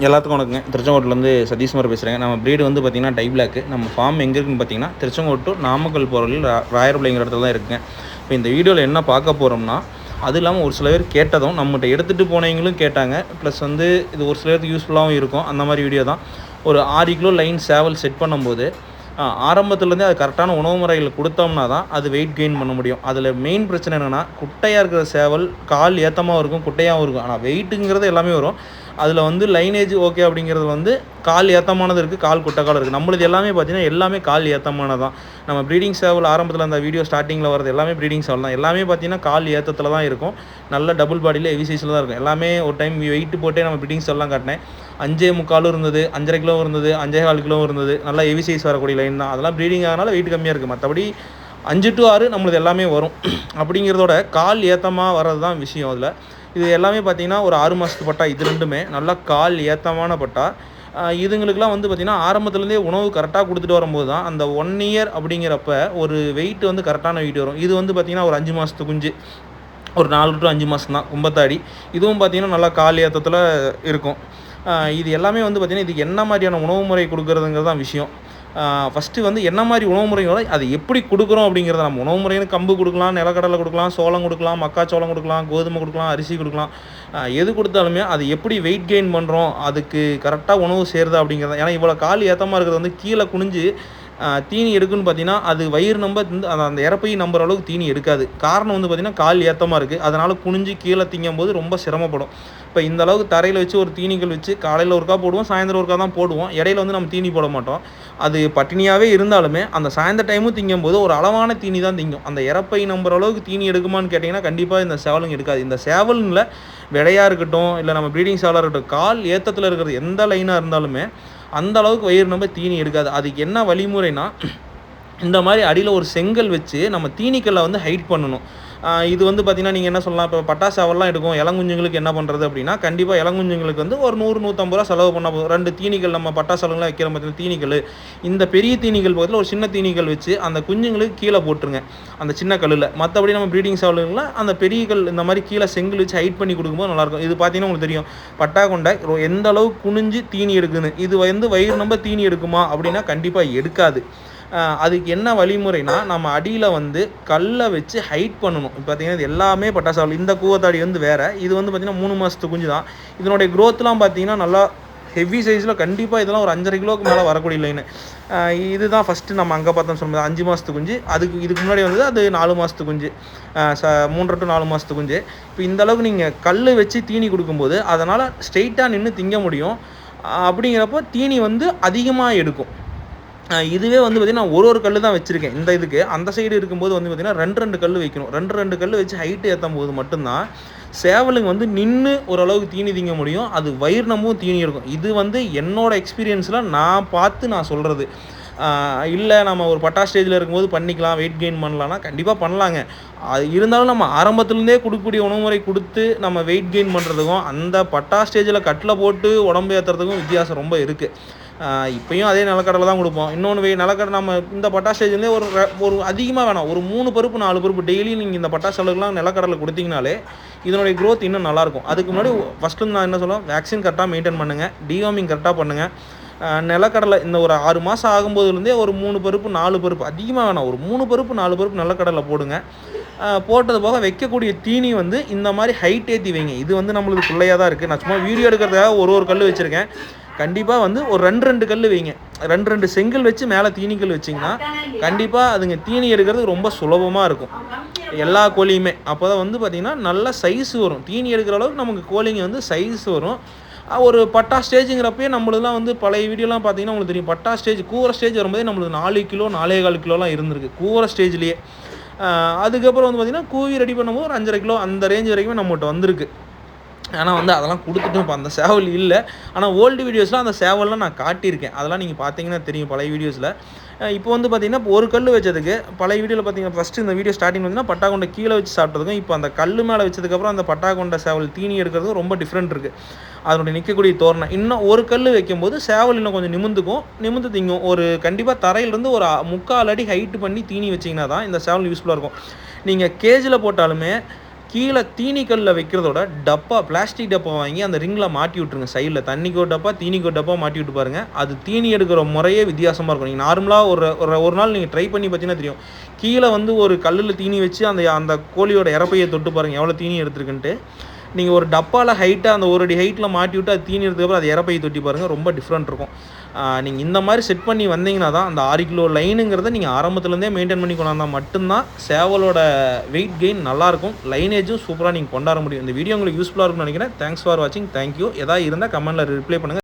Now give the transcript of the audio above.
எல்லாத்துக்கும் வணக்கங்க. திருச்செங்கோட்டிலேருந்து சதீஷ்குமார் பேசுகிறேங்க நம்ம ப்ரீடு வந்து பார்த்திங்கன்னா டை பிளாக்கு நம்ம ஃபார்ம் எங்கே இருக்குன்னு பார்த்தீங்கன்னா திருச்செங்கோட்டு to நாமக்கல் போகிற வழியில் ரா- ராயர்பாளையங்கிற இடத்துல தான் இருக்குங்க. இப்போ இந்த வீடியோவில் என்ன பார்க்க போகிறோம்னா அது இல்லாமல் ஒரு சில பேர் கேட்டதும் நம்மகிட்ட எடுத்துகிட்டு போனவங்களும் கேட்டாங்க. ப்ளஸ் வந்து இது ஒரு சில பேருக்கு யூஸ்ஃபுல்லாகவும் இருக்கும். அந்த மாதிரி வீடியோ தான். ஒரு ஆறு கிலோ லைன் சேவல் செட் பண்ணும்போது ஆரம்பத்துலேருந்தே அது கரெக்டான உணவு முறைகளை கொடுத்தோம்னா தான் அது வெயிட் கெயின் பண்ண முடியும். அதில் மெயின் பிரச்சனை என்னென்னா குட்டையாக இருக்கிற சேவல் கால் ஏத்தமாகவும் இருக்கும் குட்டையாகவும் இருக்கும். ஆனால் வெயிட்டுங்கிறது எல்லாமே வரும். அதில் வந்து லைனேஜ் ஓகே அப்படிங்கிறது வந்து கால் ஏத்தமானது இருக்குது கால் குட்டக்கால் இருக்குது நம்மளது எல்லாமே பார்த்தீங்கன்னா எல்லாமே கால் ஏத்தமானது தான் நம்ம ப்ரீடிங் சேவல் ஆரம்பத்தில் அந்த வீடியோ ஸ்டார்டிங்கில் வரது எல்லாமே ப்ரீடிங் சேவல் தான். எல்லாமே பார்த்தீங்கன்னா கால் ஏத்தத்தில் தான் இருக்கும். நல்ல டபுள் பாடியில் ஹெவி சைஸில் தான் இருக்கும். எல்லாமே ஒரு டைம் வெயிட் போட்டே நம்ம ப்ரீடிங் சேவல்லாம் காட்டினேன். அஞ்சே முக்காலும் இருந்தது அஞ்சரை கிலோ இருந்தது அஞ்சே கால் கிலோ இருந்தது. நல்லா ஹெவி சைஸ் வரக்கூடிய லைன் தான். அதெல்லாம் ப்ரீடிங் ஆகனால வெயிட் கம்மியாக இருக்குது மற்றபடி அஞ்சு டு ஆறு நம்மளது எல்லாமே வரும். அப்படிங்கிறதோட கால் ஏத்தமாக வர்றது தான் விஷயம் அதில். இது எல்லாமே பார்த்தீங்கன்னா ஒரு ஆறு மாதத்து பட்டா இது ரெண்டுமே. நல்லா கால் ஏத்தமான பட்டா. இதுங்களுக்கெல்லாம் இதுங்களுக்குலாம் வந்து பார்த்திங்கன்னா ஆரம்பத்துலேருந்தே உணவு கரெக்டாக கொடுத்துட்டு வரும்போது தான் அந்த ஒன் இயர் அப்படிங்கிறப்ப ஒரு வெயிட் வந்து கரெக்டான வெயிட் வரும். இது வந்து பார்த்திங்கன்னா ஒரு அஞ்சு மாதத்து குஞ்சு. ஒரு நாலு டு அஞ்சு மாதம் தான் கும்பத்தாடி. இதுவும் பார்த்தீங்கன்னா நல்லா கால் ஏத்தத்தில் இருக்கும். இது எல்லாமே வந்து பார்த்திங்கன்னா இதுக்கு என்ன மாதிரியான உணவு முறை கொடுக்குறதுங்கிறது தான் விஷயம். ஃபஸ்ட்டு வந்து என்ன மாதிரி உணவு முறைகளோ அது எப்படி கொடுக்குறோம் அப்படிங்கிறத நம்ம உணவு முறைன்னு கம்பு கொடுக்கலாம் நிலக்கடலை கொடுக்கலாம் சோளம் கொடுக்கலாம் மக்காச்சோளம் கொடுக்கலாம் கோதுமை கொடுக்கலாம் அரிசி கொடுக்கலாம். எது கொடுத்தாலுமே அது எப்படி வெயிட் கெயின் பண்ணுறோம் அதுக்கு கரெக்டாக உணவு சேருதா அப்படிங்கிறத ஏன்னா இவ்வளோ கால் ஏத்தமாக இருக்கிறது வந்து கீழே குனிஞ்சு தீனி எடுக்குன்னு பார்த்தீங்கன்னா அது வயிறு நம்ப அந்த அந்த நம்புற அளவுக்கு தீனி எடுக்காது. காரணம் வந்து பார்த்தீங்கன்னா கால் ஏத்தமாக இருக்குது அதனால் குனிஞ்சு கீழே திங்கும் போது ரொம்ப சிரமப்படும். இப்போ இந்த அளவுக்கு தரையில் வச்சு ஒரு தீனிகள் வச்சு காலையில் ஒருக்கா போடுவோம் சாயந்தரம் ஒருக்கா தான் போடுவோம். இடையில வந்து நம்ம தீனி போட மாட்டோம். அது பட்டினியாகவே இருந்தாலுமே அந்த சாயந்தர டைமும் திங்கும் போது ஒரு அளவான தீனி தான் திங்கும். அந்த இறப்பை நம்புற அளவுக்கு தீனி எடுக்குமான்னு கேட்டிங்கன்னா கண்டிப்பாக இந்த சேவலுங்க எடுக்காது. இந்த சேவலில் விடையாக இருக்கட்டும் இல்லை நம்ம ப்ரீடிங் சேவலாக இருக்கட்டும் கால் ஏத்தத்தில் இருக்கிறது எந்த லைனாக இருந்தாலுமே அந்த அளவுக்கு வயிறு நம்ம தீனி எடுக்காது. அதுக்கு என்ன வழிமுறைனா இந்த மாதிரி அடியில் ஒரு செங்கல் வச்சு நம்ம தீனிக்கல்லை வந்து ஹைட் பண்ணணும். இது வந்து பார்த்திங்கன்னா நீங்கள் என்ன சொல்லலாம் இப்போ பட்டாசாவெல்லாம் எடுக்கும் இளங்குஞ்சுங்களுக்கு என்ன பண்ணுறது அப்படின்னா கண்டிப்பாக இளங்குஞ்சுங்களுக்கு வந்து ஒரு நூறு நூற்றம்பது ரூபா செலவு பண்ண போதும். ரெண்டு தீனிகள் நம்ம பட்டாசாலங்களாம் வைக்கிற பார்த்தீங்கன்னா தீனிகள். இந்த பெரிய தீனிகள் பக்கத்தில் ஒரு சின்ன தீனிகள் வச்சு அந்த குஞ்சுங்களுக்கு கீழே போட்டுருங்க. அந்த சின்ன கல்லில். மற்றபடி நம்ம ப்ரீடிங் சாவலுங்களில் அந்த பெரிய கல் இந்த மாதிரி கீழே செங்கல் வச்சு ஹைட் பண்ணி கொடுக்கும்போது நல்லாயிருக்கும். இது பார்த்தீங்கன்னா உங்களுக்கு தெரியும். பட்டா கொண்டை எந்த அளவுக்கு குனிஞ்சு தீனி எடுக்குது இது வந்து வயிறு நம்ம தீனி எடுக்குமா அப்படின்னா கண்டிப்பாக எடுக்காது. அதுக்கு என்ன வழிமுறைனா நம்ம அடியில் வந்து கல்லை வச்சு ஹைட் பண்ணணும். இப்போ பார்த்தீங்கன்னா இது எல்லாமே பட்டாசாவல் இந்த கூவத்தாடி வந்து வேறு. இது வந்து பார்த்திங்கன்னா மூணு மாதத்து குஞ்சு தான். இதனுடைய க்ரோத்லாம் பார்த்தீங்கன்னா நல்லா ஹெவி சைஸில் கண்டிப்பாக இதெல்லாம் ஒரு அஞ்சரை கிலோவுக்கு மேலே வரக்கூடிய லைனு இதுதான் ஃபஸ்ட்டு நம்ம அங்கே பார்த்தோம் சொல்லும்போது அஞ்சு மாதத்து குஞ்சு. அதுக்கு இதுக்கு முன்னாடி வந்து அது நாலு மாதத்து குஞ்சு. ச மூன்றரை டு நாலு மாதத்து குஞ்சு. இப்போ இந்த அளவுக்கு நீங்கள் கல் வச்சு தீனி கொடுக்கும்போது அதனால் ஸ்ட்ரெயிட்டாக நின்று திங்க முடியும். அப்படிங்கிறப்போ தீனி வந்து அதிகமாக எடுக்கும். இதுவே வந்து பார்த்திங்கன்னா ஒரு ஒரு கல் தான் வச்சுருக்கேன். இந்த இதுக்கு அந்த சைடு இருக்கும்போது வந்து பார்த்திங்கன்னா ரெண்டு ரெண்டு கல் வைக்கணும். ரெண்டு ரெண்டு கல் வச்சு ஹைட்டு ஏற்றும் போது மட்டும்தான் சேவலுங்க வந்து நின்று ஓரளவுக்கு தீனி திங்க முடியும். அது வயிறு தீனி இருக்கும். இது வந்து என்னோட எக்ஸ்பீரியன்ஸில் நான் பார்த்து நான் சொல்கிறது இல்லை நம்ம ஒரு பட்டா ஸ்டேஜில் இருக்கும்போது பண்ணிக்கலாம் வெயிட் கெயின் பண்ணலாம்னா கண்டிப்பாக பண்ணலாங்க. அது இருந்தாலும் நம்ம ஆரம்பத்துலேருந்தே கொடுக்கக்கூடிய உணவு முறை கொடுத்து நம்ம வெயிட் கெயின் பண்ணுறதுக்கும் அந்த பட்டா ஸ்டேஜில் கட்டில் போட்டு உடம்பு ஏற்றுறதுக்கும் வித்தியாசம் ரொம்ப இருக்குது இப்பயும் அதே நிலக்கடலை தான் கொடுப்போம். இன்னொன்று வே நிலக்கடலை நம்ம இந்த பட்டா ஒரு ஒரு அதிகமாக வேணாம். ஒரு மூணு பருப்பு நாலு பருப்பு டெய்லி நீங்கள் இந்த பட்டாசு செலவுக்குலாம் நிலக்கடலை கொடுத்தீங்கனாலே இதனுடைய க்ரோத் இன்னும் நல்லாயிருக்கும். அதுக்கு முன்னாடி ஃபஸ்ட்டு நான் என்ன சொல்லுவேன்? வேக்சின் கரெக்டாக மெயின்டைன் பண்ணுங்கள் டிவார்மிங் கரெக்டாக பண்ணுங்கள் நிலக்கடலை இந்த ஒரு ஆறு மாதம் ஆகும்போதுலேருந்தே ஒரு மூணு பருப்பு நாலு பருப்பு அதிகமாக வேணாம். ஒரு மூணு பருப்பு நாலு பருப்பு நிலக்கடலை போடுங்க. போட்டது போக வைக்கக்கூடிய தீனி வந்து இந்த மாதிரி ஹைட் ஏற்றி வைங்க. இது வந்து நம்மளுக்கு பிள்ளையாக தான் இருக்குது நான் சும்மா வீடியோ எடுக்கிறதுக்காக ஒரு ஒரு கல் வச்சுருக்கேன். கண்டிப்பாக வந்து ஒரு ரெண்டு ரெண்டு கல் வைங்க. ரெண்டு ரெண்டு செங்கல் வச்சு மேலே தீனிக்கல் வச்சிங்கன்னா கண்டிப்பாக அதுங்க தீனி எடுக்கிறது ரொம்ப சுலபமாக இருக்கும். எல்லா கோழியுமே. அப்போ தான் வந்து பார்த்திங்கன்னா நல்ல சைஸ் வரும். தீனி எடுக்கிற அளவுக்கு நமக்கு கோழிங்க வந்து சைஸ் வரும். ஒரு பட்டா ஸ்டேஜுங்கிறப்பயே நம்மளுக்குலாம் வந்து பழைய வீடியோலாம் பார்த்தீங்கன்னா உங்களுக்கு தெரியும். பட்டா ஸ்டேஜ் கூற ஸ்டேஜ் வரும்போதே நம்மளுக்கு நாலு கிலோ நாலே கால் கிலோலாம் இருந்திருக்கு. கூற ஸ்டேஜ்லேயே. அதுக்கப்புறம் வந்து பார்த்திங்கன்னா கூவி ரெடி பண்ணும்போது ஒரு அஞ்சரை கிலோ அந்த ரேஞ்ச் வரைக்குமே நம்மகிட்ட வந்திருக்கு. ஆனால் வந்து அதெல்லாம் கொடுத்துட்டும் இப்போ அந்த சேவல் இல்லை. ஆனால் ஓல்டு வீடியோஸ்லாம் அந்த சேவல்லாம் நான் காட்டியிருக்கேன். அதெல்லாம் நீங்கள் பார்த்தீங்கன்னா தெரியும் பழைய வீடியோஸில் இப்போ வந்து பார்த்தீங்கன்னா இப்போ ஒரு கல் வச்சதுக்கு பழைய வீடியோவில் பார்த்தீங்கன்னா ஃபஸ்ட்டு இந்த வீடியோ ஸ்டார்டிங் வந்து பட்டாக்கொண்டை கொண்ட கீழே வச்சு சாப்பிட்டதுக்கும் இப்போ அந்த கல் மேலே வச்சதுக்கப்புறம் அந்த பட்டாகொண்ட சேவல் தீனி எடுக்கிறதுக்கும் ரொம்ப டிஃப்ரெண்ட் இருக்குது அதனுடைய நிற்கக்கூடிய தோரணை. இன்னும் ஒரு கல் வைக்கும்போது சேவல் இன்னும் கொஞ்சம் நிமிந்துக்கும் நிமிந்து திங்கும். ஒரு கண்டிப்பாக தரையிலேருந்து ஒரு முக்கால் அடி ஹைட்டு பண்ணி தீனி வச்சிங்கன்னா தான் இந்த சேவல் யூஸ்ஃபுல்லாக இருக்கும். நீங்கள் கேஜில் போட்டாலுமே கீழே தீனிக்கல்லில் வைக்கிறதோட டப்பா பிளாஸ்டிக் டப்பா வாங்கி அந்த ரிங்கில் மாட்டி விட்ருங்க சைடில் தண்ணிக்கோ டப்பா தீனிக்கோ டப்பா மாட்டி விட்டு பாருங்கள் அது தீனி எடுக்கிற முறையே வித்தியாசமாக இருக்கும். நீங்கள் நார்மலாக ஒரு ஒரு ஒரு நாள் நீங்கள் ட்ரை பண்ணி பார்த்தீங்கன்னா தெரியும். கீழே வந்து ஒரு கல்லில் தீனி வச்சு அந்த அந்த கோழியோட இறப்பையை தொட்டு பாருங்கள் எவ்வளோ தீனி எடுத்துருக்குன்ட்டு. நீங்கள் ஒரு டப்பாவில் ஹைட்டாக அந்த ஒரு அடி ஹைட்டில் மாட்டி விட்டு அது தீனிறதுக்கப்புறம் அது இறப்பை தொட்டி பாருங்கள் ரொம்ப டிஃப்ரெண்ட் இருக்கும். நீங்கள் இந்த மாதிரி செட் பண்ணி வந்தீங்கன்னா தான் அந்த ஆறு கிலோ லைனுங்கிறத நீங்கள் ஆரம்பத்துலேருந்தே மெயின்டைன் பண்ணி கொண்டாந்தா மட்டும்தான் சேவலோட வெயிட் கெயின் நல்லாயிருக்கும் லைனேஜும் சூப்பராக நீங்கள் கொண்டாட முடியும். இந்த வீடியோ உங்களுக்கு யூஸ்ஃபுல்லாக இருக்கும்னு நினைக்கிறேன். தேங்க்ஸ் ஃபார் வாட்சிங் தேங்க்யூ எதாவது இருந்தால் கமெண்ட்டில் ரிப்ளை பண்ணுங்கள்